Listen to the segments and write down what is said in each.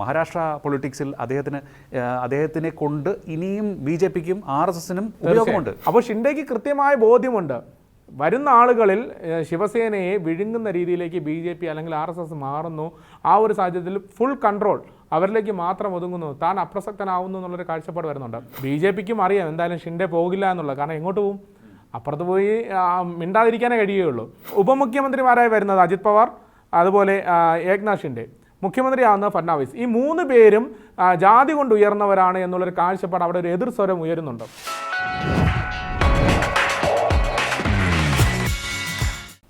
മഹാരാഷ്ട്ര പൊളിറ്റിക്സിൽ അദ്ദേഹത്തിന് അദ്ദേഹത്തിനെ കൊണ്ട് ഇനിയും ബി ജെ പിക്കും ആർ എസ് എസിനും ഉപയോഗമുണ്ട്. അപ്പോൾ ഷിൻഡേക്ക് കൃത്യമായ ബോധ്യമുണ്ട്. വരുന്ന ആളുകളിൽ ശിവസേനയെ വിഴുങ്ങുന്ന രീതിയിലേക്ക് ബി ജെ പി അല്ലെങ്കിൽ ആർ എസ് എസ് മാറുന്നു. ആ ഒരു സാഹചര്യത്തിൽ ഫുൾ കൺട്രോൾ അവരിലേക്ക് മാത്രം ഒതുങ്ങുന്നു. താൻ അപ്രസക്തനാവുന്നു എന്നുള്ളൊരു കാഴ്ചപ്പാട് വരുന്നുണ്ട്. ബി ജെ പിക്കും അറിയാം എന്തായാലും ഷിൻഡെ പോകില്ല എന്നുള്ളത് കാരണം എങ്ങോട്ട് പോകും അപ്പുറത്ത് പോയി മിണ്ടാതിരിക്കാനേ കഴിയുകയുള്ളൂ. ഉപമുഖ്യമന്ത്രിമാരായി വരുന്നത് അജിത് പവാർ അതുപോലെ ഏക്നാഥ് ഷിൻഡെ. മുഖ്യമന്ത്രിയാവുന്ന ഫഡ്നാവിസ് ഈ മൂന്ന് പേരും ജാതി കൊണ്ട് ഉയർന്നവരാണ് എന്നുള്ളൊരു കാഴ്ചപ്പാട് അവിടെ ഒരു എതിർ സ്വരം ഉയരുന്നുണ്ട്.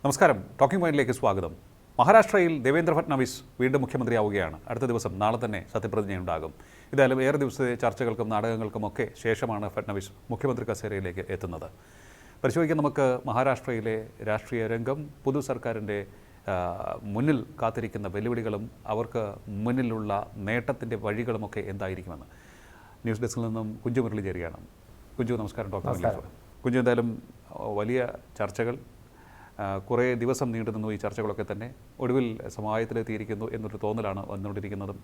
നമസ്കാരം. ടോക്കിംഗ് പോയിന്റിലേക്ക് സ്വാഗതം. മഹാരാഷ്ട്രയിൽ ദേവേന്ദ്ര ഫട്നാവിസ് വീണ്ടും മുഖ്യമന്ത്രിയാവുകയാണ്. അടുത്ത ദിവസം നാളെ തന്നെ സത്യപ്രതിജ്ഞയുണ്ടാകും. ഇതായാലും ഏറെ ദിവസത്തെ ചർച്ചകൾക്കും നാടകങ്ങൾക്കും ഒക്കെ ശേഷമാണ് ഫട്നാവിസ് മുഖ്യമന്ത്രി കസേരയിലേക്ക് എത്തുന്നത്. പരിശോധിക്കാൻ നമുക്ക് മഹാരാഷ്ട്രയിലെ രാഷ്ട്രീയ രംഗം പുതു സർക്കാരിന്റെ മുന്നിൽ കാത്തിരിക്കുന്ന വെല്ലുവിളികളും അവർക്ക് മുന്നിലുള്ള നേട്ടത്തിന്റെ വഴികളുമൊക്കെ എന്തായിരിക്കുമെന്ന്. ന്യൂസ് ഡെസ്കിൽ നിന്നും കുഞ്ചു മുരളി ചേരുകയാണ്. കുഞ്ചു നമസ്കാരം ഡോക്ടർ കുഞ്ചു എന്തായാലും വലിയ ചർച്ചകൾ കുറേ ദിവസം നീണ്ടു നിന്നു ഈ ചർച്ചകളൊക്കെ തന്നെ ഒടുവിൽ സമായത്തിലെത്തിയിരിക്കുന്നു എന്നൊരു തോന്നലാണ് വന്നുകൊണ്ടിരിക്കുന്നതും.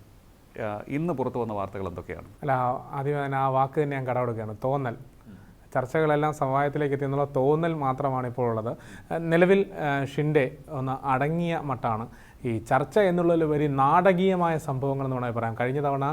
ഇന്ന് പുറത്തു വന്ന വാർത്തകൾ എന്തൊക്കെയാണ്? അല്ല ആദ്യം തന്നെ ആ വാക്ക് തന്നെ ഞാൻ കടമെടുക്കുകയാണ്. തോന്നൽ. ചർച്ചകളെല്ലാം സമവായത്തിലേക്ക് എത്തി എന്നുള്ള തോന്നൽ മാത്രമാണ് ഇപ്പോൾ ഉള്ളത് നിലവിൽ ഷിൻഡെ ഒന്ന് അടങ്ങിയ മട്ടാണ്. ഈ ചർച്ച എന്നുള്ളതിൽ വലിയ നാടകീയമായ സംഭവങ്ങൾ എന്ന് വേണമെങ്കിൽ പറയാം. കഴിഞ്ഞ തവണ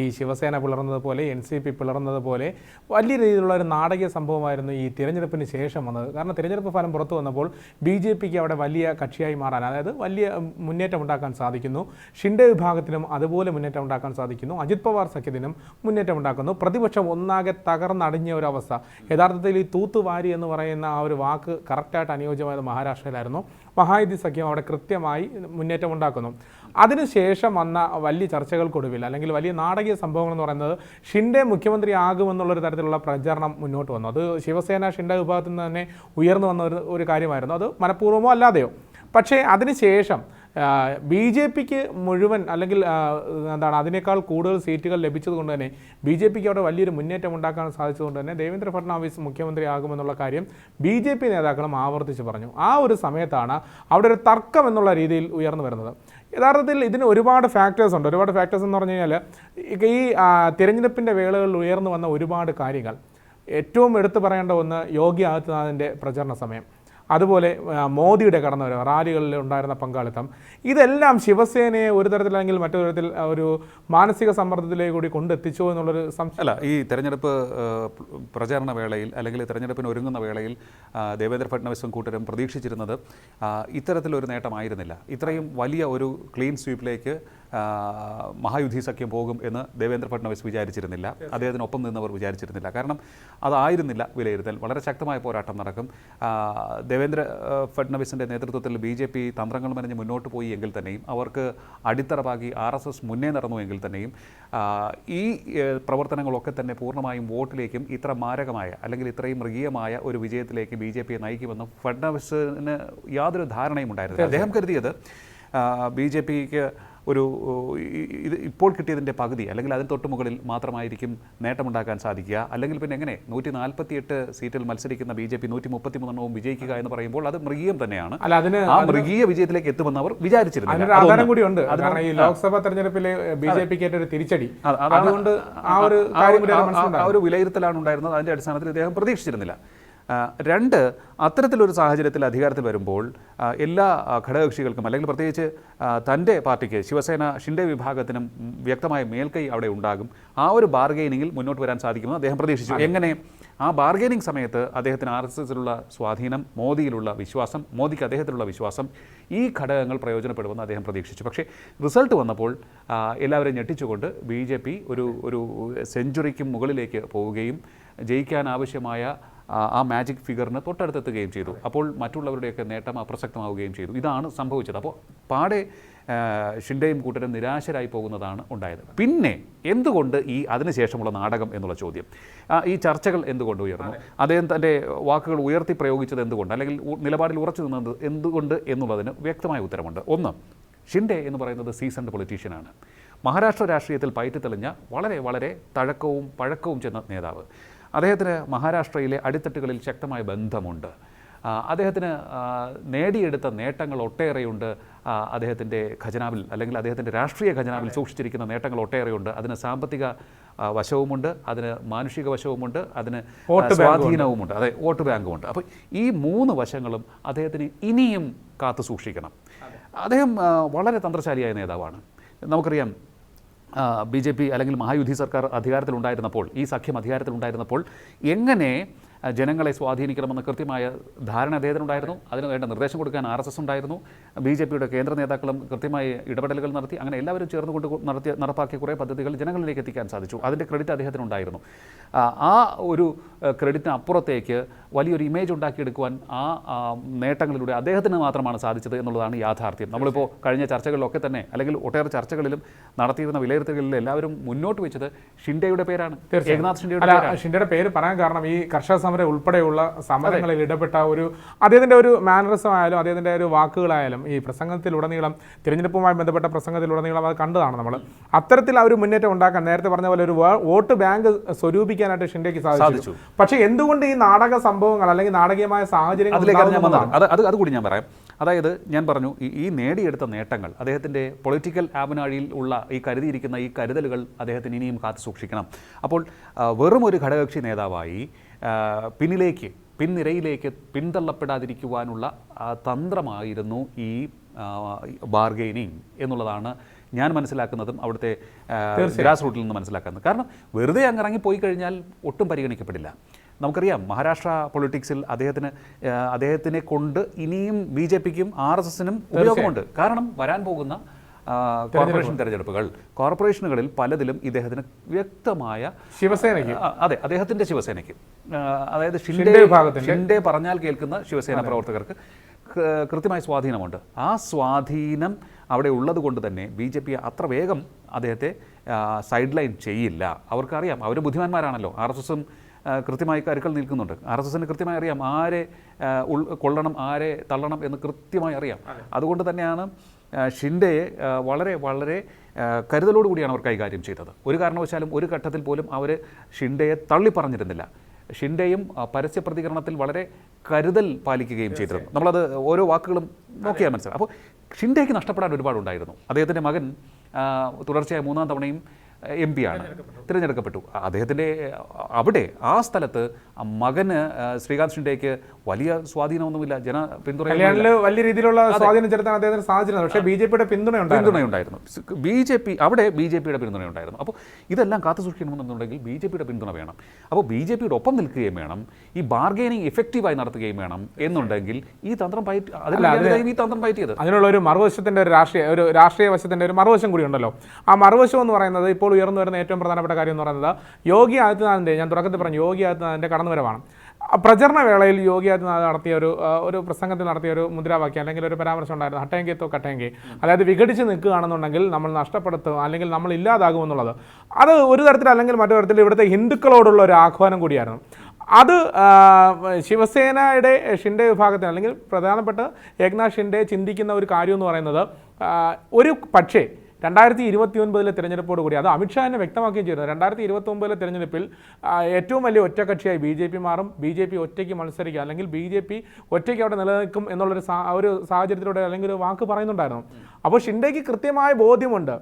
ഈ ശിവസേന പിളർന്നത് പോലെ എൻ സി പി പിളർന്നത് പോലെ വലിയ രീതിയിലുള്ള ഒരു നാടകീയ സംഭവമായിരുന്നു ഈ തിരഞ്ഞെടുപ്പിന് ശേഷം വന്നത്. കാരണം തിരഞ്ഞെടുപ്പ് ഫലം പുറത്തു വന്നപ്പോൾ ബി ജെ പിക്ക് അവിടെ വലിയ കക്ഷിയായി മാറാൻ അതായത് വലിയ മുന്നേറ്റം ഉണ്ടാക്കാൻ സാധിക്കുന്നു. ഷിൻഡെ വിഭാഗത്തിനും അതുപോലെ മുന്നേറ്റം ഉണ്ടാക്കാൻ സാധിക്കുന്നു. അജിത് പവാർ സഖ്യത്തിനും മുന്നേറ്റം ഉണ്ടാക്കുന്നു. പ്രതിപക്ഷം ഒന്നാകെ തകർന്നടിഞ്ഞ ഒരു അവസ്ഥ. യഥാർത്ഥത്തിൽ ഈ തൂത്തുവാരി എന്ന് പറയുന്ന ആ ഒരു വാക്ക് കറക്റ്റായിട്ട് അനുയോജ്യമായത് മഹാരാഷ്ട്രയിലായിരുന്നു. മഹായുതി സഖ്യം അവിടെ കൃത്യമായി മുന്നേറ്റം ഉണ്ടാക്കുന്നു. അതിനുശേഷം വന്ന വലിയ ചർച്ചകൾക്കൊടുവിൽ അല്ലെങ്കിൽ വലിയ നാടകീയ സംഭവങ്ങൾ എന്ന് പറയുന്നത് ഷിൻഡെ മുഖ്യമന്ത്രി ആകുമെന്നുള്ളൊരു തരത്തിലുള്ള പ്രചരണം മുന്നോട്ട് വന്നു. അത് ശിവസേന ഷിൻഡെ വിഭാഗത്തിൽ നിന്ന് തന്നെ ഉയർന്നു വന്ന ഒരു കാര്യമായിരുന്നു. അത് മനഃപൂർവമോ അല്ലാതെയോ? പക്ഷേ അതിനുശേഷം ബി ജെ പിക്ക് മുഴുവൻ അല്ലെങ്കിൽ എന്താണ് അതിനേക്കാൾ കൂടുതൽ സീറ്റുകൾ ലഭിച്ചതുകൊണ്ട് തന്നെ ബി ജെ പിക്ക് അവിടെ വലിയൊരു മുന്നേറ്റം ഉണ്ടാക്കാൻ സാധിച്ചതുകൊണ്ട് തന്നെ ദേവേന്ദ്ര ഫഡ്നാവിസ് മുഖ്യമന്ത്രിയാകുമെന്നുള്ള കാര്യം ബി ജെ പി നേതാക്കളും ആവർത്തിച്ച് പറഞ്ഞു. ആ ഒരു സമയത്താണ് അവിടെ ഒരു തർക്കം എന്നുള്ള രീതിയിൽ ഉയർന്നു വരുന്നത്. യഥാർത്ഥത്തിൽ ഇതിന് ഒരുപാട് ഫാക്ടേഴ്സ് ഉണ്ട്. ഒരുപാട് ഫാക്ടേഴ്സ് എന്ന് പറഞ്ഞു കഴിഞ്ഞാൽ ഈ തിരഞ്ഞെടുപ്പിന്റെ വേളകളിൽ ഉയർന്നു വന്ന ഒരുപാട് കാര്യങ്ങൾ. ഏറ്റവും എടുത്തു പറയേണ്ട ഒന്ന് യോഗി ആദിത്യനാഥിന്റെ പ്രചരണ സമയം. അതുപോലെ മോദിയുടെ കടന്നുവരവ് റാലികളിൽ ഉണ്ടായിരുന്ന പങ്കാളിത്തം. ഇതെല്ലാം ശിവസേനയെ ഒരു തരത്തിലല്ലെങ്കിൽ മറ്റൊരു തരത്തിൽ ഒരു മാനസിക സമ്മർദ്ദത്തിലേക്ക് കൂടി കൊണ്ടെത്തിച്ചോ എന്നുള്ളൊരു സംശയം. അല്ല ഈ തെരഞ്ഞെടുപ്പ് പ്രചാരണ വേളയിൽ അല്ലെങ്കിൽ തെരഞ്ഞെടുപ്പിന് ഒരുങ്ങുന്ന വേളയിൽ ദേവേന്ദ്ര ഫഡ്നവിസും കൂട്ടരും പ്രതീക്ഷിച്ചിരുന്നത് ഇത്തരത്തിലൊരു നേട്ടമായിരുന്നില്ല. ഇത്രയും വലിയ ഒരു ക്ലീൻ സ്വീപ്പിലേക്ക് മഹായുദ്ധി സഖ്യം പോകും എന്ന് ദേവേന്ദ്ര ഫഡ്നവിസ് വിചാരിച്ചിരുന്നില്ല. അദ്ദേഹത്തിനൊപ്പം നിന്നവർ വിചാരിച്ചിരുന്നില്ല. കാരണം അതായിരുന്നില്ല വിലയിരുത്തൽ. വളരെ ശക്തമായ പോരാട്ടം നടക്കും. ദേവേന്ദ്ര ഫഡ്നവിസിന്റെ നേതൃത്വത്തിൽ ബി ജെ പി തന്ത്രങ്ങൾ മെനഞ്ഞ് മുന്നോട്ട് പോയി എങ്കിൽ തന്നെയും അവർക്ക് അടിത്തറ പാകി ആർ എസ് എസ് മുന്നേ നടന്നു എങ്കിൽ തന്നെയും ഈ പ്രവർത്തനങ്ങളൊക്കെ തന്നെ പൂർണമായും വോട്ടിലേക്കും ഇത്ര മാരകമായ അല്ലെങ്കിൽ ഇത്രയും മൃഗീയമായ ഒരു വിജയത്തിലേക്ക് ബി ജെ പിയെ നയിക്കുമെന്ന് ഫഡ്നവിസിന് യാതൊരു ധാരണയും ഉണ്ടായിരുന്നില്ല. അദ്ദേഹം കരുതിയത് ബി ജെ പിക്ക് ഒരു ഇത് ഇപ്പോൾ കിട്ടിയതിന്റെ പകുതി അല്ലെങ്കിൽ അതിന് തൊട്ട് മുകളിൽ മാത്രമായിരിക്കും നേട്ടമുണ്ടാക്കാൻ സാധിക്കുക. അല്ലെങ്കിൽ പിന്നെ എങ്ങനെ നൂറ്റി നാൽപ്പത്തിയെട്ട് സീറ്റിൽ മത്സരിക്കുന്ന ബി ജെ പി നൂറ്റി മുപ്പത്തി മൂന്നെണ്ണവും വിജയിക്കുക എന്ന് പറയുമ്പോൾ അത് മൃഗീയം തന്നെയാണ്. അല്ല അതിന് ആ മൃഗീയ വിജയത്തിലേക്ക് എത്തുമെന്ന് അവർ വിചാരിച്ചിരുന്നു കൂടി കൂടിയുണ്ട് കാരണം ഈ ലോക്സഭാ തെരഞ്ഞെടുപ്പിലെ ബി ജെ പിക്ക് ഏറ്റൊരു തിരിച്ചടി. അതുകൊണ്ട് ആ ഒരു ആ- ഒരു വിലയിരുത്തലാണ് ഉണ്ടായിരുന്നത്. അതിന്റെ അടിസ്ഥാനത്തിൽ ഇദ്ദേഹം പ്രതീക്ഷിച്ചിരുന്നില്ല. രണ്ട് അത്തരത്തിലൊരു സാഹചര്യത്തിൽ അധികാരത്തിൽ വരുമ്പോൾ എല്ലാ ഘടകകക്ഷികൾക്കും അല്ലെങ്കിൽ പ്രത്യേകിച്ച് തന്റെ പാർട്ടിക്ക് ശിവസേന ഷിൻഡെ വിഭാഗത്തിനും വ്യക്തമായ മേൽക്കൈ അവിടെ ഉണ്ടാകും. ആ ഒരു ബാർഗെയിനിങ്ങിൽ മുന്നോട്ട് വരാൻ സാധിക്കുമെന്ന് അദ്ദേഹം പ്രതീക്ഷിച്ചു. എങ്ങനെ? ആ ബാർഗെയിനിങ് സമയത്ത് അദ്ദേഹത്തിന് ആർ എസ് എസിലുള്ള സ്വാധീനം മോദിയിലുള്ള വിശ്വാസം മോദിക്ക് അദ്ദേഹത്തിലുള്ള വിശ്വാസം ഈ ഘടകങ്ങൾ പ്രയോജനപ്പെടുമെന്ന് അദ്ദേഹം പ്രതീക്ഷിച്ചു. പക്ഷേ റിസൾട്ട് വന്നപ്പോൾ എല്ലാവരെയും ഞെട്ടിച്ചുകൊണ്ട് ബി ജെ പി ഒരു ഒരു സെഞ്ചുറിക്കും മുകളിലേക്ക് പോവുകയും ജയിക്കാൻ ആവശ്യമായ ആ, മാജിക് ഫിഗറിന് തൊട്ടടുത്തെത്തുകയും ചെയ്തു. അപ്പോൾ മറ്റുള്ളവരുടെയൊക്കെ നേട്ടം അപ്രസക്തമാവുകയും ചെയ്തു. ഇതാണ് സംഭവിച്ചത്. അപ്പോൾ പാടെ ഷിൻഡയും കൂട്ടരും നിരാശരായി പോകുന്നതാണ് ഉണ്ടായത്. പിന്നെ എന്തുകൊണ്ട് ഈ അതിനുശേഷമുള്ള നാടകം എന്നുള്ള ചോദ്യം? ഈ ചർച്ചകൾ എന്തുകൊണ്ട് ഉയർന്നു? അദ്ദേഹം തന്റെ വാക്കുകൾ ഉയർത്തി പ്രയോഗിച്ചത് എന്തുകൊണ്ട്? അല്ലെങ്കിൽ നിലപാടിൽ ഉറച്ചു നിന്നത് എന്തുകൊണ്ട് എന്നുള്ളതിന് വ്യക്തമായ ഉത്തരമുണ്ട്. ഒന്ന് ഷിൻഡെ എന്ന് പറയുന്നത് സീസൺഡ് പൊളിറ്റീഷ്യനാണ്. മഹാരാഷ്ട്ര രാഷ്ട്രീയത്തിൽ പയറ്റിത്തെളിഞ്ഞ വളരെ വളരെ തഴക്കവും പഴക്കവും ചെന്ന നേതാവ്. അദ്ദേഹത്തിന് മഹാരാഷ്ട്രയിലെ അടിത്തട്ടുകളിൽ ശക്തമായ ബന്ധമുണ്ട്. അദ്ദേഹത്തിന് നേടിയെടുത്ത നേട്ടങ്ങൾ ഒട്ടേറെയുണ്ട്. അദ്ദേഹത്തിന്റെ ഖജനാവിൽ അല്ലെങ്കിൽ അദ്ദേഹത്തിന്റെ രാഷ്ട്രീയ ഖജനാവിൽ സൂക്ഷിച്ചിരിക്കുന്ന നേട്ടങ്ങൾ ഒട്ടേറെയുണ്ട്. അതിന് സാമ്പത്തിക വശവുമുണ്ട് അതിന് മാനുഷിക വശവുമുണ്ട് അതിന് വോട്ട് സ്വാധീനവുമുണ്ട്. അതെ വോട്ട് ബാങ്കുമുണ്ട്. അപ്പോൾ ഈ മൂന്ന് വശങ്ങളും അദ്ദേഹത്തിന് ഇനിയും കാത്തു സൂക്ഷിക്കണം. അദ്ദേഹം വളരെ തന്ത്രശാലിയായ നേതാവാണ്. നമുക്കറിയാം ബി ജെ പി അല്ലെങ്കിൽ മഹായുദ്ധി സർക്കാർ അധികാരത്തിലുണ്ടായിരുന്നപ്പോൾ ഈ സഖ്യം അധികാരത്തിലുണ്ടായിരുന്നപ്പോൾ എങ്ങനെ ജനങ്ങളെ സ്വാധീനിക്കണമെന്ന് കൃത്യമായ ധാരണ അദ്ദേഹത്തിനുണ്ടായിരുന്നു അതിന് വേണ്ട നിർദ്ദേശം കൊടുക്കാൻ ആർ എസ് എസ് ഉണ്ടായിരുന്നു. ബി ജെ പിയുടെ കേന്ദ്ര നേതാക്കളും കൃത്യമായി ഇടപെടലുകൾ നടത്തി. അങ്ങനെ എല്ലാവരും ചേർന്നുകൊണ്ട് നടത്തിയ നടപ്പാക്കിയ കുറേ പദ്ധതികൾ ജനങ്ങളിലേക്ക് എത്തിക്കാൻ സാധിച്ചു. അതിന്റെ ക്രെഡിറ്റ് അദ്ദേഹത്തിന് ഉണ്ടായിരുന്നു. ആ ഒരു ക്രെഡിറ്റിന് അപ്പുറത്തേക്ക് വലിയൊരു ഇമേജ് ഉണ്ടാക്കിയെടുക്കുവാൻ ആ നേട്ടങ്ങളിലൂടെ അദ്ദേഹത്തിന് മാത്രമാണ് സാധിച്ചത് എന്നുള്ളതാണ് യാഥാർത്ഥ്യം. നമ്മളിപ്പോൾ കഴിഞ്ഞ ചർച്ചകളിലൊക്കെ തന്നെ അല്ലെങ്കിൽ ഒട്ടേറെ ചർച്ചകളിലും നടത്തിയിരുന്ന വിലയിരുത്തലുകളിൽ എല്ലാവരും മുന്നോട്ട് വെച്ചത് ഷിൻഡയുടെ പേരാണ്. ഏകനാഥ് ഷിൻഡയുടെ ഷിൻഡയുടെ പേര് പറയാൻ കാരണം ഈ കർഷക സമരം ഉൾപ്പെടെയുള്ള സമരങ്ങളിൽ ഇടപെട്ട ഒരു അദ്ദേഹത്തിന്റെ ഒരു മാനറിസം ആയാലും അദ്ദേഹത്തിന്റെ ഒരു വാക്കുകളായാലും ഈ പ്രസംഗത്തിലുടനീളം തിരഞ്ഞെടുപ്പുമായി ബന്ധപ്പെട്ട പ്രസംഗത്തിലുടനീളം അത് കണ്ടതാണ് നമ്മൾ അത്തരത്തിൽ ആ ഒരു മുന്നേറ്റം ഉണ്ടാക്കാൻ നേരത്തെ പറഞ്ഞ പോലെ ഒരു വോട്ട് ബാങ്ക് സ്വരൂപിക്കാനായിട്ട് ഷിൻഡയ്ക്ക് സാധിച്ചു. പക്ഷേ എന്തുകൊണ്ട് ഈ നാടക സംഭവങ്ങൾ അല്ലെങ്കിൽ നാടകീയമായ സാഹചര്യങ്ങൾ അത് അത് അതുകൂടി ഞാൻ പറയാം. അതായത് ഞാൻ പറഞ്ഞു ഈ നേടിയെടുത്ത നേട്ടങ്ങൾ അദ്ദേഹത്തിന്റെ പൊളിറ്റിക്കൽ ആവനാഴിയിൽ ഉള്ള ഈ കരുതിയിരിക്കുന്ന ഈ കരുതലുകൾ അദ്ദേഹത്തിന് ഇനിയും കാത്തു സൂക്ഷിക്കണം. അപ്പോൾ വെറും ഒരു ഘടകകക്ഷി നേതാവായി പിന്നിലേക്ക് പിൻനിരയിലേക്ക് പിന്തള്ളപ്പെടാതിരിക്കുവാനുള്ള തന്ത്രമായിരുന്നു ഈ ബാർഗെയിനിങ് എന്നുള്ളതാണ് ഞാൻ മനസ്സിലാക്കുന്നതും അവിടുത്തെ ഗ്രാസ് റൂട്ടിൽ നിന്ന് മനസ്സിലാക്കുന്നത്. കാരണം വെറുതെ അങ്ങ് ഇറങ്ങി പോയി കഴിഞ്ഞാൽ ഒട്ടും പരിഗണിക്കപ്പെടില്ല. നമുക്കറിയാം മഹാരാഷ്ട്ര പൊളിറ്റിക്സിൽ അദ്ദേഹത്തിന് അദ്ദേഹത്തിനെ കൊണ്ട് ഇനിയും ബി ജെ പിക്കും ആർ എസ് എസിനും ഉപയോഗമുണ്ട്. കാരണം വരാൻ പോകുന്ന കോർപ്പറേഷൻ തെരഞ്ഞെടുപ്പുകൾ. കോർപ്പറേഷനുകളിൽ പലതിലും ഇദ്ദേഹത്തിന് വ്യക്തമായ ശിവസേനയ്ക്ക്. അതെ അദ്ദേഹത്തിന്റെ ശിവസേനയ്ക്ക്. അതായത് ഷിൻഡെ ഷിൻഡെ പറഞ്ഞാൽ കേൾക്കുന്ന ശിവസേന പ്രവർത്തകർക്ക് കൃത്യമായ സ്വാധീനമുണ്ട്. ആ സ്വാധീനം അവിടെ ഉള്ളത് കൊണ്ട് തന്നെ ബി ജെ പി അത്ര വേഗം അദ്ദേഹത്തെ സൈഡ് ലൈൻ ചെയ്യില്ല. അവർക്കറിയാം അവർ ബുദ്ധിമാന്മാരാണല്ലോ. ആർ എസ് എസും കൃത്യമായി കരുക്കൾ നിൽക്കുന്നുണ്ട്. ആർ എസ് എസിന് കൃത്യമായി അറിയാം. ആരെ കൊള്ളണം ആരെ തള്ളണം എന്ന് കൃത്യമായി അറിയാം. അതുകൊണ്ട് തന്നെയാണ് ഷിൻഡെയെ വളരെ വളരെ കരുതലോടു കൂടിയാണ് അവർ കൈകാര്യം ചെയ്തത്. ഒരു കാരണവശാലും ഒരു ഘട്ടത്തിൽ പോലും അവർ ഷിൻഡെയെ തള്ളിപ്പറഞ്ഞിരുന്നില്ല. ഷിൻഡെയും പരസ്യ പ്രതികരണത്തിൽ വളരെ കരുതൽ പാലിക്കുകയും ചെയ്തിരുന്നു. നമ്മളത് ഓരോ വാക്കുകളും നോക്കിയാൽ മനസ്സിലാവും. അപ്പോൾ ഷിൻഡേക്ക് നഷ്ടപ്പെടാൻ ഒരുപാടുണ്ടായിരുന്നു. അദ്ദേഹത്തിന്റെ മകൻ തുടർച്ചയായ മൂന്നാം തവണയും എം പി ആണ്. തിരഞ്ഞെടുക്കപ്പെട്ടു. അദ്ദേഹത്തിന്റെ അവിടെ ആ സ്ഥലത്ത് ആ മകന് ശ്രീകാന്ത് ഷിൻഡേക്ക് വലിയ സ്വാധീനമൊന്നുമില്ല. ജന പിന്തുണ വലിയ രീതിയിലുള്ള സ്വാധീനം ചെലുത്താൻ അദ്ദേഹത്തിന് സാധിച്ചിരുന്നു പക്ഷേ ബി ജെ പിയുടെ പിന്തുണ പിന്തുണയുണ്ടായിരുന്നു. ബി ജെ പി അവിടെ ബി ജെ പിയുടെ പിന്തുണയുണ്ടായിരുന്നു. അപ്പോൾ ഇതെല്ലാം കാത്തു സൂക്ഷിക്കണമെന്നുണ്ടെങ്കിൽ ബി ജെ പിയുടെ പിന്തുണ വേണം. അപ്പോൾ ബി ജെ പിയുടെ ഒപ്പം നിൽക്കുകയും വേണം. ഈ ബാർഗെയിനിങ് എഫക്റ്റീവായി നടത്തുകയും വേണം എന്നുണ്ടെങ്കിൽ ഈ തന്ത്രം പയറ്റി ഈ തന്ത്രം പയറ്റിയത്. അതിനുള്ള ഒരു മറുവശത്തിന്റെ ഒരു രാഷ്ട്രീയ ഒരു രാഷ്ട്രീയ വശത്തിന്റെ ഒരു മറുവശം കൂടി ഉണ്ടല്ലോ. ആ മറുവശം എന്ന് പറയുന്നത് ഇപ്പോൾ ഉയർന്നു വരുന്ന ഏറ്റവും പ്രധാനപ്പെട്ട കാര്യം എന്ന് പറയുന്നത് യോഗി ആദിത്യനാഥിന്റെ ഞാൻ തുടക്കത്തിൽ പറഞ്ഞു യോഗി ആദിത്യനാഥിന്റെ കടന്നുവരവാണ്. പ്രചരണ വേളയിൽ യോഗി ആദിത്യനാഥ് നടത്തിയ ഒരു ഒരു പ്രസംഗത്തിൽ നടത്തിയ ഒരു മുദ്രാവാക്യം അല്ലെങ്കിൽ ഒരു പരാമർശം ഉണ്ടായിരുന്നു ഹട്ടേങ്കി തോ കട്ടേങ്കി. അതായത് വിഘടിച്ച് നിൽക്കുകയാണെന്നുണ്ടെങ്കിൽ നമ്മൾ നഷ്ടപ്പെടുത്തും അല്ലെങ്കിൽ നമ്മൾ ഇല്ലാതാകും എന്നുള്ളത്. അത് ഒരു തരത്തിൽ അല്ലെങ്കിൽ മറ്റൊരു തരത്തിൽ ഇവിടുത്തെ ഹിന്ദുക്കളോടുള്ള ഒരു ആഹ്വാനം കൂടിയായിരുന്നു. അത് ശിവസേനയുടെ ഷിൻഡെ വിഭാഗത്തിന് അല്ലെങ്കിൽ പ്രധാനപ്പെട്ട ഏക്നാഥ് ഷിൻഡെ ചിന്തിക്കുന്ന ഒരു കാര്യം എന്ന് പറയുന്നത് ഒരു പക്ഷേ രണ്ടായിരത്തി ഇരുപത്തി ഒൻപതിലെ തിരഞ്ഞെടുപ്പോട് കൂടി അത് അമിത്ഷാ തന്നെ വ്യക്തമാക്കുകയും ചെയ്തു രണ്ടായിരത്തി ഇരുപത്തി ഒമ്പതിലെ തിരഞ്ഞെടുപ്പിൽ ഏറ്റവും വലിയ ഒറ്റക്കക്ഷിയായി ബി ജെ പി മാറും ബി ജെ പി ഒറ്റയ്ക്ക് മത്സരിക്കുക അല്ലെങ്കിൽ ബി ജെ പി ഒറ്റയ്ക്ക് അവിടെ നിലനിൽക്കും എന്നുള്ളൊരു ഒരു സാഹചര്യത്തിലൂടെ അല്ലെങ്കിൽ ഒരു വാക്ക് പറയുന്നുണ്ടായിരുന്നു. അപ്പോൾ ഷിൻഡേക്ക് കൃത്യമായ ബോധ്യമുണ്ട്.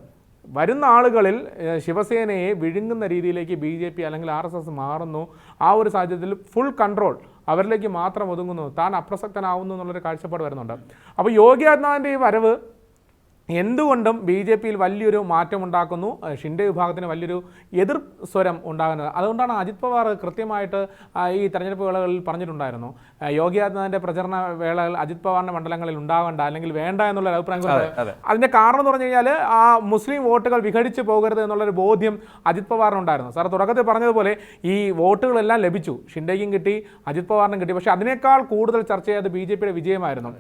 വരുന്ന ആളുകളിൽ ശിവസേനയെ വിഴുങ്ങുന്ന രീതിയിലേക്ക് ബി ജെ പി അല്ലെങ്കിൽ ആർ എസ് എസ് മാറുന്നു. ആ ഒരു സാഹചര്യത്തിൽ ഫുൾ കൺട്രോൾ അവരിലേക്ക് മാത്രം ഒതുങ്ങുന്നു. താൻ അപ്രസക്തനാവുന്നു എന്നുള്ളൊരു കാഴ്ചപ്പാട് വരുന്നുണ്ട്. അപ്പോൾ യോഗി ആദിത്യനാഥിന്റെ ഈ വരവ് എന്തുകൊണ്ടും ബി ജെ പിയിൽ വലിയൊരു മാറ്റം ഉണ്ടാക്കുന്നു ഏഹ് ഷിൻഡെ വിഭാഗത്തിന് വലിയൊരു എതിർ സ്വരം ഉണ്ടാകുന്നത്. അതുകൊണ്ടാണ് അജിത് പവാർ കൃത്യമായിട്ട് ഈ തെരഞ്ഞെടുപ്പ് വേളകളിൽ പറഞ്ഞിട്ടുണ്ടായിരുന്നു. യോഗി ആദിത്യനാഥിന്റെ പ്രചരണ വേളകൾ അജിത് പവാറിന്റെ മണ്ഡലങ്ങളിൽ ഉണ്ടാവേണ്ട അല്ലെങ്കിൽ വേണ്ട എന്നുള്ള അഭിപ്രായം. അതിന്റെ കാരണം എന്ന് പറഞ്ഞു കഴിഞ്ഞാൽ ആ മുസ്ലിം വോട്ടുകൾ വിഘടിച്ച് പോകരുത് എന്നുള്ളൊരു ബോധ്യം അജിത് പവാറിനുണ്ടായിരുന്നു. സാർ തുടക്കത്തിൽ പറഞ്ഞതുപോലെ ഈ വോട്ടുകളെല്ലാം ലഭിച്ചു. ഷിൻഡേക്കും കിട്ടി അജിത് പവാറിനും കിട്ടി. പക്ഷേ അതിനേക്കാൾ കൂടുതൽ ചർച്ച ചെയ്തത് ബി ജെ പിയുടെ വിജയമായിരുന്നു.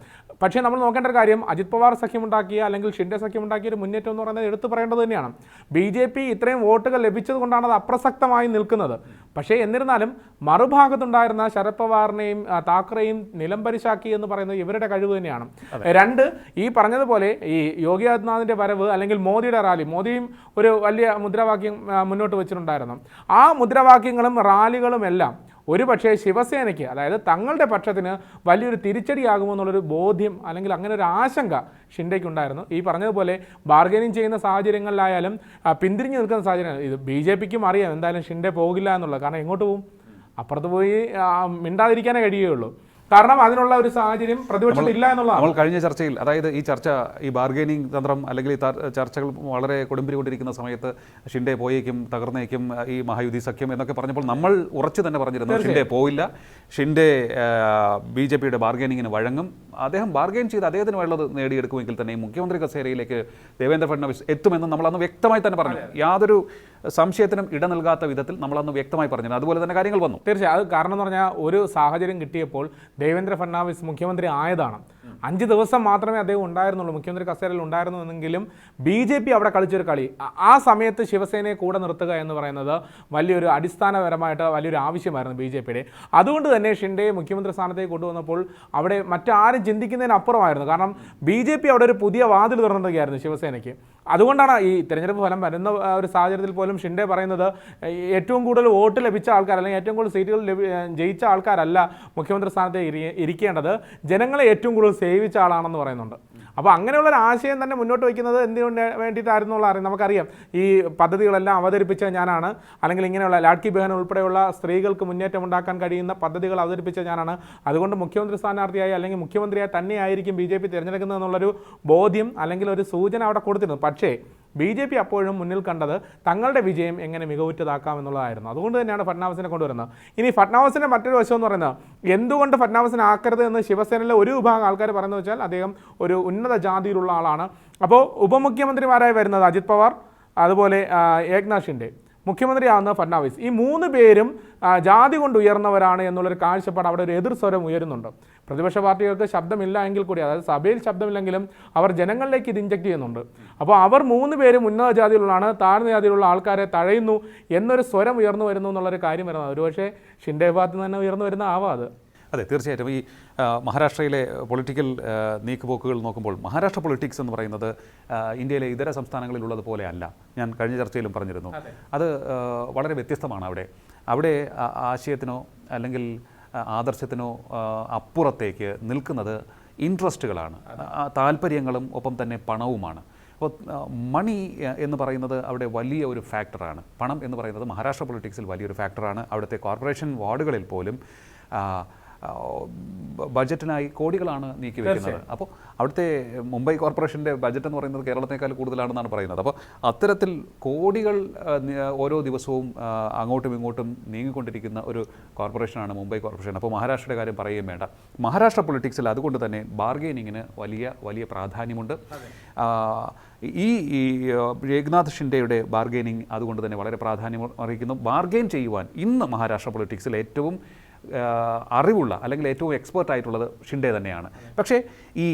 പക്ഷേ നമ്മൾ നോക്കേണ്ട ഒരു കാര്യം അജിത് പവാർ സഖ്യമുണ്ടാക്കിയ അല്ലെങ്കിൽ ഷിൻഡെ സഖ്യമുണ്ടാക്കിയ ഒരു മുന്നേറ്റം എന്ന് പറയുന്നത് എടുത്തു പറയേണ്ടത് തന്നെയാണ്. ബി ജെ പി ഇത്രയും വോട്ടുകൾ ലഭിച്ചത് കൊണ്ടാണ് അത് അപ്രസക്തമായി നിൽക്കുന്നത്. പക്ഷേ എന്നിരുന്നാലും മറുഭാഗത്തുണ്ടായിരുന്ന ശരത് പവാറിനെയും താക്കറേയും നിലംപരിശാക്കി എന്ന് പറയുന്നത് ഇവരുടെ കഴിവ് തന്നെയാണ്. രണ്ട് ഈ പറഞ്ഞതുപോലെ ഈ യോഗി ആദിത്യനാഥിന്റെ വരവ് അല്ലെങ്കിൽ മോദിയുടെ റാലി മോദിയും ഒരു വലിയ മുദ്രാവാക്യം മുന്നോട്ട് വെച്ചിട്ടുണ്ടായിരുന്നു. ആ മുദ്രാവാക്യങ്ങളും റാലികളും എല്ലാം ഒരു പക്ഷേ ശിവസേനയ്ക്ക് അതായത് തങ്ങളുടെ പക്ഷത്തിന് വലിയൊരു തിരിച്ചടിയാകുമോ എന്നുള്ളൊരു ബോധ്യം അല്ലെങ്കിൽ അങ്ങനെ ഒരു ആശങ്ക ഷിൻഡയ്ക്കുണ്ടായിരുന്നു. ഈ പറഞ്ഞതുപോലെ ബാർഗനിങ് ചെയ്യുന്ന സാഹചര്യങ്ങളിലായാലും പിന്തിരിഞ്ഞ് നിൽക്കുന്ന സാഹചര്യം ഇത് ബി ജെ പിക്കും അറിയാം. എന്തായാലും ഷിൻഡെ പോകില്ല എന്നുള്ളത്. കാരണം എങ്ങോട്ട് പോകും അപ്പുറത്ത് പോയി മിണ്ടാതിരിക്കാനേ കഴിയുകയുള്ളൂ. കാരണം അതിനുള്ള ഒരു സാഹചര്യം പ്രതിപക്ഷത്തിൽ ഇല്ല എന്നുള്ളതാണ്. നമ്മൾ കഴിഞ്ഞ ചർച്ചയിൽ അതായത് ഈ ചർച്ച ഈ ബാർഗൈനിങ് തന്ത്രം അല്ലെങ്കിൽ ഈ ചർച്ചകൾ വളരെ കൊടുമ്പിരി കൊണ്ടിരിക്കുന്ന സമയത്ത് ഷിൻഡെ പോയേക്കും തകർന്നേക്കും ഈ മഹായുതി സഖ്യം എന്നൊക്കെ പറഞ്ഞപ്പോൾ നമ്മൾ ഉറച്ചു തന്നെ പറഞ്ഞിരുന്നു ഷിൻഡെ പോയില്ല. ഷിൻഡെ ബി ജെ പിയുടെ ബാർഗൈനിങ്ങിന് വഴങ്ങും. അദ്ദേഹം ബാർഗൈൻ ചെയ്ത് അദ്ദേഹത്തിന് വേണ്ടത് നേടിയെടുക്കുമെങ്കിൽ തന്നെ മുഖ്യമന്ത്രി കസേരയിലേക്ക് ദേവേന്ദ്ര ഫഡ്നാവിസ് എത്തുമെന്ന് നമ്മൾ അന്ന് വ്യക്തമായി തന്നെ പറഞ്ഞു. യാതൊരു സംശയത്തിനും ഇട നൽകാത്ത വിധത്തിൽ നമ്മളന്ന് വ്യക്തമായി പറഞ്ഞു അതുപോലെ തന്നെ കാര്യങ്ങൾ വന്നു. തീർച്ചയായും. അത് കാരണം എന്ന് പറഞ്ഞാൽ ഒരു സാഹചര്യം കിട്ടിയപ്പോൾ ദേവേന്ദ്ര ഫഡ്നാവിസ് മുഖ്യമന്ത്രി ആയതാണ്. അഞ്ച് ദിവസം മാത്രമേ അദ്ദേഹം ഉണ്ടായിരുന്നുള്ളൂ. മുഖ്യമന്ത്രി കസേരയിൽ ഉണ്ടായിരുന്നു എന്നെങ്കിലും ബി ജെ പി അവിടെ കളിച്ചൊരു കളി. ആ സമയത്ത് ശിവസേനയെ കൂടെ നിർത്തുക എന്ന് പറയുന്നത് വലിയൊരു അടിസ്ഥാനപരമായിട്ട് വലിയൊരു ആവശ്യമായിരുന്നു ബി ജെ പിയുടെ. അതുകൊണ്ട് തന്നെ ഷിൻഡെ മുഖ്യമന്ത്രി സ്ഥാനത്തേക്ക് കൊണ്ടുവന്നപ്പോൾ അവിടെ മറ്റാരും ചിന്തിക്കുന്നതിനപ്പുറമായിരുന്നു കാരണം ബി ജെ പി അവിടെ ഒരു പുതിയ വാതിൽ തുറന്നിരിക്കുകയായിരുന്നു ശിവസേനയ്ക്ക്. അതുകൊണ്ടാണ് ഈ തെരഞ്ഞെടുപ്പ് ഫലം വരുന്ന ഒരു സാഹചര്യത്തിൽ പോലും ഷിൻഡെ പറയുന്നത് ഏറ്റവും കൂടുതൽ വോട്ട് ലഭിച്ച ആൾക്കാർ അല്ലെങ്കിൽ ഏറ്റവും കൂടുതൽ സീറ്റുകൾ ജയിച്ച ആൾക്കാരല്ല മുഖ്യമന്ത്രി സ്ഥാനത്ത് ഇരിക്കേണ്ടത്. ജനങ്ങളെ ഏറ്റവും കൂടുതൽ സേവിച്ച ആളാണെന്ന് പറയുന്നുണ്ട്. അപ്പോൾ അങ്ങനെയുള്ള ഒരു ആശയം തന്നെ മുന്നോട്ട് വയ്ക്കുന്നത് എന്തിനു വേണ്ടിയിട്ടായിരുന്നുള്ള അറിയാം നമുക്കറിയാം. ഈ പദ്ധതികളെല്ലാം അവതരിപ്പിച്ച ഞാനാണ്. അല്ലെങ്കിൽ ഇങ്ങനെയുള്ള ലാഡ്കി ബഹൻ ഉൾപ്പെടെയുള്ള സ്ത്രീകൾക്ക് മുന്നേറ്റം ഉണ്ടാക്കാൻ കഴിയുന്ന പദ്ധതികൾ അവതരിപ്പിച്ച ഞാനാണ്. അതുകൊണ്ട് മുഖ്യമന്ത്രി സ്ഥാനാർത്ഥിയായി അല്ലെങ്കിൽ മുഖ്യമന്ത്രിയായി തന്നെയായിരിക്കും ബി ജെ പി തിരഞ്ഞെടുക്കുന്നതെന്നുള്ളൊരു ബോധ്യം അല്ലെങ്കിൽ ഒരു സൂചന അവിടെ കൊടുത്തിരുന്നു. പക്ഷേ ബി ജെ പി അപ്പോഴും മുന്നിൽ കണ്ടത് തങ്ങളുടെ വിജയം എങ്ങനെ മികവുറ്റതാക്കാം എന്നുള്ളതായിരുന്നു. അതുകൊണ്ട് തന്നെയാണ് ഫഡ്നാവിസിനെ കൊണ്ടുവരുന്നത്. ഇനി ഫഡ്നാവിസിന്റെ മറ്റൊരു വശം എന്ന് പറയുന്നത് എന്തുകൊണ്ട് ഫഡ്നാവിസിനെ ആക്കരുത് എന്ന് ശിവസേനയിലെ ഒരു വിഭാഗം ആൾക്കാർ പറയുന്നത് വെച്ചാൽ അദ്ദേഹം ഒരു ഉന്നത ജാതിയിലുള്ള ആളാണ്. അപ്പോൾ ഉപമുഖ്യമന്ത്രിമാരായി വരുന്നത് അജിത് പവാർ അതുപോലെ ഏക്നാഥ് ഷിൻഡെ. മുഖ്യമന്ത്രിയാവുന്ന ഫഡ്നാവിസ് ഈ മൂന്ന് പേരും ജാതി കൊണ്ട് ഉയർന്നവരാണ് എന്നുള്ളൊരു കാഴ്ചപ്പാട് അവിടെ ഒരു എതിർ സ്വരം ഉയരുന്നുണ്ട്. പ്രതിപക്ഷ പാർട്ടികൾക്ക് ശബ്ദമില്ല എങ്കിൽ കൂടി അതായത് സഭയിൽ ശബ്ദമില്ലെങ്കിലും അവർ ജനങ്ങളിലേക്ക് ഇത് ഇഞ്ചക്ട് ചെയ്യുന്നുണ്ട്. അപ്പോൾ അവർ മൂന്ന് പേരും ഉന്നത ജാതിയിലുള്ളതാണ് താഴ്ന്ന ജാതിയിലുള്ള ആൾക്കാരെ തഴയുന്നു എന്നൊരു സ്വരം ഉയർന്നു വരുന്നു എന്നുള്ളൊരു കാര്യം വരുന്നത് ഒരുപക്ഷെ ഷിൻഡെ ഭാഗത്ത് തന്നെ ഉയർന്നു വരുന്ന ആവാം അത്. അതെ തീർച്ചയായിട്ടും. ഈ മഹാരാഷ്ട്രയിലെ പൊളിറ്റിക്കൽ നീക്കുപോക്കുകൾ നോക്കുമ്പോൾ മഹാരാഷ്ട്ര പൊളിറ്റിക്സ് എന്ന് പറയുന്നത് ഇന്ത്യയിലെ ഇതര സംസ്ഥാനങ്ങളിലുള്ളത് പോലെ അല്ല. ഞാൻ കഴിഞ്ഞ ചർച്ചയിലും പറഞ്ഞിരുന്നു. അത്. വളരെ വ്യത്യസ്തമാണ് അവിടെ. അവിടെ ആശയത്തിനോ അല്ലെങ്കിൽ ആദർശത്തിനോ അപ്പുറത്തേക്ക് നിൽക്കുന്നത് ഇൻട്രസ്റ്റുകളാണ്. താല്പര്യങ്ങളും ഒപ്പം തന്നെ പണവുമാണ്. അപ്പോൾ മണി എന്ന് പറയുന്നത് അവിടെ വലിയ ഒരു ഫാക്ടറാണ് പണം എന്ന് പറയുന്നത് മഹാരാഷ്ട്ര പൊളിറ്റിക്സിൽ വലിയൊരു ഫാക്ടറാണ് അവിടുത്തെ കോർപ്പറേഷൻ വാർഡുകളിൽ പോലും ബജറ്റിനായി കോടികളാണ് നീക്കി വെക്കുന്നത്. അപ്പോൾ അവിടുത്തെ മുംബൈ കോർപ്പറേഷന്റെ ബജറ്റ് എന്ന് പറയുന്നത് കേരളത്തെക്കാൾ കൂടുതലാണെന്നാണ് പറയുന്നത്. അപ്പോൾ അത്തരത്തിൽ കോടികൾ ഓരോ ദിവസവും അങ്ങോട്ടും ഇങ്ങോട്ടും നീങ്ങിക്കൊണ്ടിരിക്കുന്ന ഒരു കോർപ്പറേഷനാണ് മുംബൈ കോർപ്പറേഷൻ അപ്പോൾ മഹാരാഷ്ട്രയുടെ കാര്യം പറയുകയും വേണ്ട. മഹാരാഷ്ട്ര പൊളിറ്റിക്സിൽ അതുകൊണ്ട് തന്നെ ബാർഗെയിനിങ്ങിന് വലിയ വലിയ പ്രാധാന്യമുണ്ട്. ഈ ഈ ഏക്നാഥ് ഷിൻഡെയുടെ ബാർഗെയിനിങ് അതുകൊണ്ട് തന്നെ വളരെ പ്രാധാന്യം അറിയിക്കുന്നു ബാർഗെയിൻ ചെയ്യുവാൻ ഇന്ന് മഹാരാഷ്ട്ര പൊളിറ്റിക്സിൽ ഏറ്റവും അറിവുള്ള അല്ലെങ്കിൽ ഏറ്റവും എക്സ്പേർട്ട് ആയിട്ടുള്ളത് ഷിൻഡെ തന്നെയാണ്. പക്ഷേ ഈ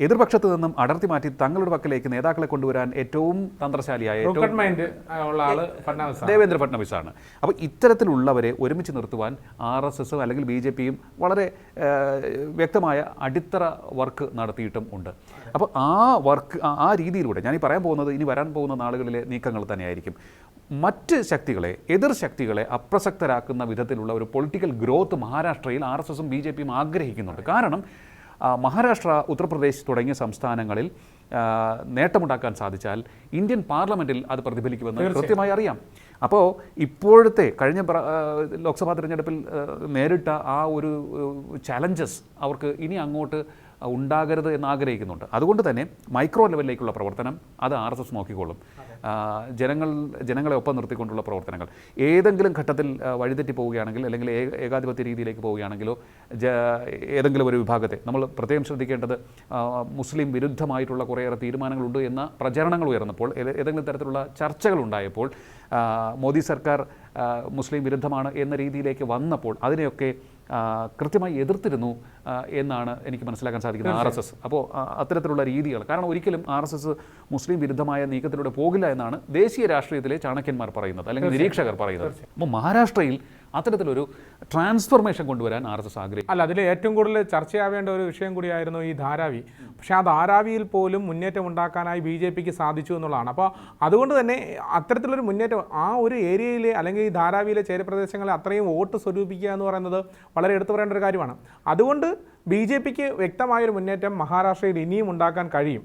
എതിർപക്ഷത്ത് നിന്നും അടർത്തി മാറ്റി തങ്ങളുടെ പക്കലേക്ക് നേതാക്കളെ കൊണ്ടുവരാൻ ഏറ്റവും തന്ത്രശാലിയായ ദേവേന്ദ്ര ഫഡ്നവിസ് ആണ് അപ്പോൾ ഇത്തരത്തിലുള്ളവരെ ഒരുമിച്ച് നിർത്തുവാൻ ആർ എസ് എസും അല്ലെങ്കിൽ ബി ജെ പിയും വളരെ വ്യക്തമായ അടിത്തറ വർക്ക് നടത്തിയിട്ടും ഉണ്ട്. അപ്പോൾ ആ വർക്ക് ആ- രീതിയിലൂടെ ഞാൻ ഈ പറയാൻ പോകുന്നത് ഇനി വരാൻ പോകുന്ന നാളുകളിലെ നീക്കങ്ങൾ തന്നെയായിരിക്കും. മറ്റ് ശക്തികളെ എതിർ ശക്തികളെ അപ്രസക്തരാക്കുന്ന വിധത്തിലുള്ള ഒരു പൊളിറ്റിക്കൽ ഗ്രോത്ത് മഹാരാഷ്ട്രയിൽ ആർ എസ് എസും ബി ജെ പിയും ആഗ്രഹിക്കുന്നുണ്ട്. കാരണം മഹാരാഷ്ട്ര ഉത്തർപ്രദേശ് തുടങ്ങിയ സംസ്ഥാനങ്ങളിൽ നേട്ടമുണ്ടാക്കാൻ സാധിച്ചാൽ ഇന്ത്യൻ പാർലമെന്റിൽ അത് പ്രതിഫലിക്കുമെന്ന് കൃത്യമായി അറിയാം. അപ്പോൾ ഇപ്പോഴത്തെ കഴിഞ്ഞ ലോക്സഭാ തിരഞ്ഞെടുപ്പിൽ നേരിട്ട ആ ഒരു ചലഞ്ചസ് അവർക്ക് ഇനി അങ്ങോട്ട് ഉണ്ടാകരുത് എന്ന് ആഗ്രഹിക്കുന്നുണ്ട്. അതുകൊണ്ട് തന്നെ മൈക്രോ ലെവലിലേക്കുള്ള പ്രവർത്തനം അത് ആർ എസ് എസ് നോക്കിക്കോളും. ജനങ്ങൾ ജനങ്ങളെ ഒപ്പം നിർത്തിക്കൊണ്ടുള്ള പ്രവർത്തനങ്ങൾ. ഏതെങ്കിലും ഘട്ടത്തിൽ വഴിതെറ്റി പോവുകയാണെങ്കിൽ അല്ലെങ്കിൽ ഏകാധിപത്യ രീതിയിലേക്ക് പോവുകയാണെങ്കിലോ ഏതെങ്കിലും ഒരു വിഭാഗത്തെ നമ്മൾ പ്രത്യേകം ശ്രദ്ധിക്കേണ്ടത് മുസ്ലിം വിരുദ്ധമായിട്ടുള്ള കുറേയേറെ തീരുമാനങ്ങളുണ്ട് എന്ന പ്രചരണങ്ങൾ ഉയർന്നപ്പോൾ ഏതെങ്കിലും തരത്തിലുള്ള ചർച്ചകൾ ഉണ്ടായപ്പോൾ മോദി സർക്കാർ മുസ്ലിം വിരുദ്ധമാണ് എന്ന രീതിയിലേക്ക് വന്നപ്പോൾ അതിനെയൊക്കെ കൃത്യമായി എതിർത്തിരുന്നു എന്നാണ് എനിക്ക് മനസ്സിലാക്കാൻ സാധിക്കുന്നത് ആർ എസ് എസ്. അപ്പോൾ അത്തരത്തിലുള്ള രീതികൾ. കാരണം ഒരിക്കലും ആർ എസ് എസ് മുസ്ലിം വിരുദ്ധമായ നീക്കത്തിലൂടെ പോകില്ല എന്നാണ് ദേശീയ രാഷ്ട്രീയത്തിലെ ചാണക്യന്മാർ പറയുന്നത് അല്ലെങ്കിൽ നിരീക്ഷകർ പറയുന്നത്. അപ്പോൾ മഹാരാഷ്ട്രയിൽ അത്തരത്തിലൊരു ട്രാൻസ്ഫോർമേഷൻ കൊണ്ടുവരാൻ ആർ എസ് എസ് ആഗ്രഹിക്കും അല്ല അതിൽ ഏറ്റവും കൂടുതൽ ചർച്ചയാവേണ്ട ഒരു വിഷയം കൂടിയായിരുന്നു ഈ ധാരാവി. പക്ഷേ ആ ധാരാവിയിൽ പോലും മുന്നേറ്റം ഉണ്ടാക്കാനായി ബി ജെ പിക്ക് സാധിച്ചു എന്നുള്ളതാണ്. അപ്പോൾ അതുകൊണ്ട് തന്നെ അത്തരത്തിലൊരു മുന്നേറ്റം ആ ഒരു ഏരിയയിലെ അല്ലെങ്കിൽ ഈ ധാരാവിയിലെ ചേരപ്രദേശങ്ങളെ അത്രയും വോട്ട് സ്വരൂപിക്കുക എന്ന് പറയുന്നത് വളരെ എടുത്തു പറയേണ്ട ഒരു കാര്യമാണ്. അതുകൊണ്ട് ബി ജെ പിക്ക് വ്യക്തമായൊരു മുന്നേറ്റം മഹാരാഷ്ട്രയിൽ ഇനിയും ഉണ്ടാക്കാൻ കഴിയും.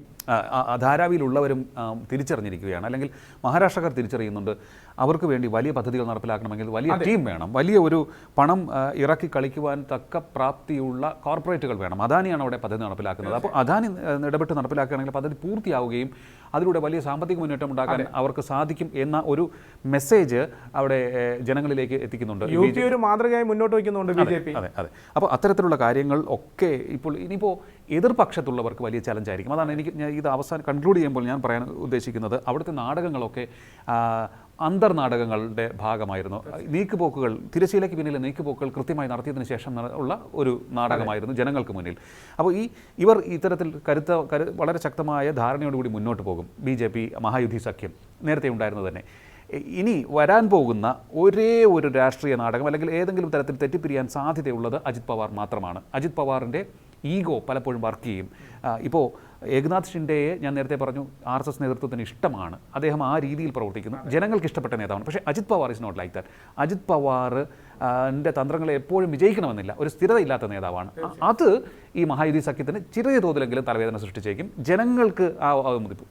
ധാരാവിയിലുള്ളവരും തിരിച്ചറിഞ്ഞിരിക്കുകയാണ്. അല്ലെങ്കിൽ മഹാരാഷ്ട്രക്കാർ തിരിച്ചറിയുന്നുണ്ട്. അവർക്ക് വേണ്ടി വലിയ പദ്ധതികൾ നടപ്പിലാക്കണമെങ്കിൽ വലിയ ടീം വേണം. വലിയ ഒരു പണം ഇറക്കി കളിക്കുവാൻ തക്ക പ്രാപ്തിയുള്ള കോർപ്പറേറ്റുകൾ വേണം. അദാനിയാണ് അവിടെ പദ്ധതി നടപ്പിലാക്കുന്നത്. അപ്പോൾ അദാനി ഇടപെട്ട് നടപ്പിലാക്കുകയാണെങ്കിൽ പദ്ധതി പൂർത്തിയാവുകയും അതിലൂടെ വലിയ സാമ്പത്തിക മുന്നേറ്റം ഉണ്ടാക്കാൻ അവർക്ക് സാധിക്കും എന്ന ഒരു മെസ്സേജ് അവിടെ ജനങ്ങളിലേക്ക് എത്തിക്കുന്നുണ്ട്. ഒരു മാതൃകയായി മുന്നോട്ട് വയ്ക്കുന്നുണ്ട് ബി ജെ പി. അതെ അതെ. അപ്പോൾ അത്തരത്തിലുള്ള കാര്യങ്ങൾ ഒക്കെ ഇപ്പോൾ ഇനിയിപ്പോൾ എതിർപക്ഷത്തുള്ളവർക്ക് വലിയ ചലഞ്ചായിരിക്കും അതാണ് എനിക്ക് ഞാൻ ഇത് അവസാനം കൺക്ലൂഡ് ചെയ്യുമ്പോൾ ഞാൻ പറയാൻ ഉദ്ദേശിക്കുന്നത് അവിടുത്തെ നാടകങ്ങളൊക്കെ അന്തർനാടകങ്ങളുടെ ഭാഗമായിരുന്നു. നീക്കുപോക്കുകൾ തിരശ്ശീലയ്ക്ക് പിന്നിലെ നീക്കുപോക്കുകൾ കൃത്യമായി നടത്തിയതിന് ശേഷം ഉള്ള ഒരു നാടകമായിരുന്നു ജനങ്ങൾക്ക് മുന്നിൽ. അപ്പോൾ ഈ ഇവർ ഇത്തരത്തിൽ കരുത്ത കരു വളരെ ശക്തമായ ധാരണയോടുകൂടി മുന്നോട്ട് പോകും. ബി ജെ പി മഹായുദ്ധി സഖ്യം നേരത്തെ ഉണ്ടായിരുന്നത് തന്നെ. ഇനി വരാൻ പോകുന്ന ഒരേ ഒരു രാഷ്ട്രീയ നാടകം അല്ലെങ്കിൽ ഏതെങ്കിലും തരത്തിൽ തെറ്റിപ്പിരിയാൻ സാധ്യതയുള്ളത് അജിത് പവാർ മാത്രമാണ്. അജിത് പവാറിന്റെ ഈഗോ പലപ്പോഴും വർക്ക് ചെയ്യും. ഇപ്പോൾ ഏകനാഥ് ഷിൻഡെയെ ഞാൻ നേരത്തെ പറഞ്ഞു ആർ എസ് എസ് നേതൃത്വത്തിന് ഇഷ്ടമാണ്. അദ്ദേഹം ആ രീതിയിൽ പ്രവർത്തിക്കുന്നു. ജനങ്ങൾക്ക് ഇഷ്ടപ്പെട്ട നേതാവാണ്. പക്ഷേ Ajit Pawar is not like that Ajit Pawar ന്റെ തന്ത്രങ്ങളെ എപ്പോഴും വിജയിക്കണമെന്നില്ല. ഒരു സ്ഥിരത ഇല്ലാത്ത നേതാവാണ് അത് ഈ മഹായുദ്ധി സഖ്യത്തിന് ചെറിയ തോതിലെങ്കിലും തലവേദന സൃഷ്ടിച്ചേക്കും. ജനങ്ങൾക്ക് ആ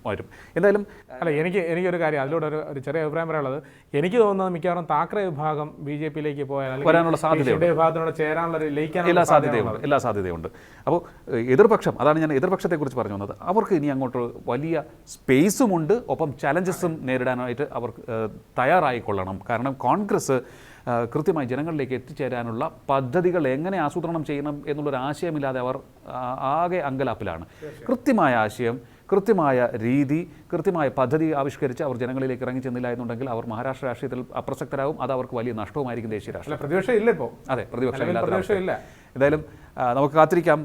വരും. എന്തായാലും അല്ല എനിക്ക് എനിക്കൊരു കാര്യം അതിലൂടെ ഒരു ഒരു ചെറിയ അഭിപ്രായം പറയാനുള്ളത്. എനിക്ക് തോന്നുന്നത് മിക്കവാറും താക്കറെ വിഭാഗം ബി ജെ പിയിലേക്ക് പോയാൽ അല്ലെങ്കിൽ വരാനുള്ള സാധ്യതയുണ്ട്. വിഭാഗത്തിനോട് ചേരാനുള്ള ലയിക്കാനുള്ള എല്ലാ സാധ്യതയുണ്ട്. എല്ലാ സാധ്യതയുണ്ട്. അപ്പോൾ എതിർപക്ഷം അതാണ് ഞാൻ എതിർപക്ഷത്തെക്കുറിച്ച് പറഞ്ഞു വന്നത്. അവർക്ക് ഇനി അങ്ങോട്ട് വലിയ സ്പേസുമുണ്ട്. ഒപ്പം ചലഞ്ചസും നേരിടാനായിട്ട് അവർ തയ്യാറായിക്കൊള്ളണം. കാരണം കോൺഗ്രസ് കൃത്യമായി ജനങ്ങളിലേക്ക് എത്തിച്ചേരാനുള്ള പദ്ധതികൾ എങ്ങനെ ആസൂത്രണം ചെയ്യണം എന്നുള്ളൊരു ആശയമില്ലാതെ അവർ ആകെ അങ്കലാപ്പിലാണ്. കൃത്യമായ ആശയം കൃത്യമായ രീതി കൃത്യമായ പദ്ധതി ആവിഷ്കരിച്ച് അവർ ജനങ്ങളിലേക്ക് ഇറങ്ങി ചെന്നില്ല എന്നുണ്ടെങ്കിൽ അവർ മഹാരാഷ്ട്ര രാഷ്ട്രീയത്തിൽ അപ്രസക്തരാകും. അത് അവർക്ക് വലിയ നഷ്ടവുമായിരിക്കും ദേശീയ രാഷ്ട്രീയം അല്ല പ്രതിപക്ഷം ഇല്ല ഇപ്പോൾ അതെ പ്രതിപക്ഷം നിലവിൽ പ്രതിപക്ഷം ഇല്ല. എന്തായാലും നമുക്ക് കാത്തിരിക്കാം.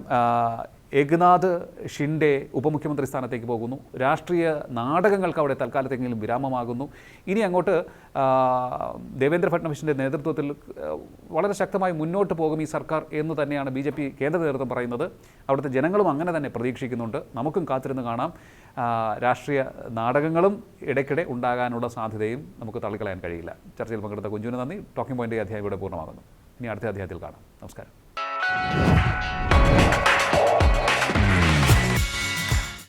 ഏകനാഥ് ഷിൻഡെ ഉപമുഖ്യമന്ത്രി സ്ഥാനത്തേക്ക് പോകുന്നു. രാഷ്ട്രീയ നാടകങ്ങൾക്ക് അവിടെ തൽക്കാലത്തെങ്കിലും വിരാമമാകുന്നു. ഇനി അങ്ങോട്ട് ദേവേന്ദ്ര ഫഡ്നവിസിന്റെ നേതൃത്വത്തിൽ വളരെ ശക്തമായി മുന്നോട്ട് പോകും ഈ സർക്കാർ എന്ന് തന്നെയാണ് ബി ജെ പി കേന്ദ്ര നേതൃത്വം പറയുന്നത്. അവിടുത്തെ ജനങ്ങളും അങ്ങനെ തന്നെ പ്രതീക്ഷിക്കുന്നുണ്ട്. നമുക്കും കാത്തിരുന്ന് കാണാം. രാഷ്ട്രീയ നാടകങ്ങളും ഇടയ്ക്കിടെ ഉണ്ടാകാനുള്ള സാധ്യതയും നമുക്ക് തള്ളിക്കളയാൻ കഴിയില്ല. ചർച്ചയിൽ പങ്കെടുത്ത കുഞ്ചുവിന് നന്ദി. ടോക്കിംഗ് പോയിന്റ് അധ്യായം ഇവിടെ പൂർണമാകുന്നു. ഇനി അടുത്ത അധ്യായത്തിൽ കാണാം. നമസ്കാരം.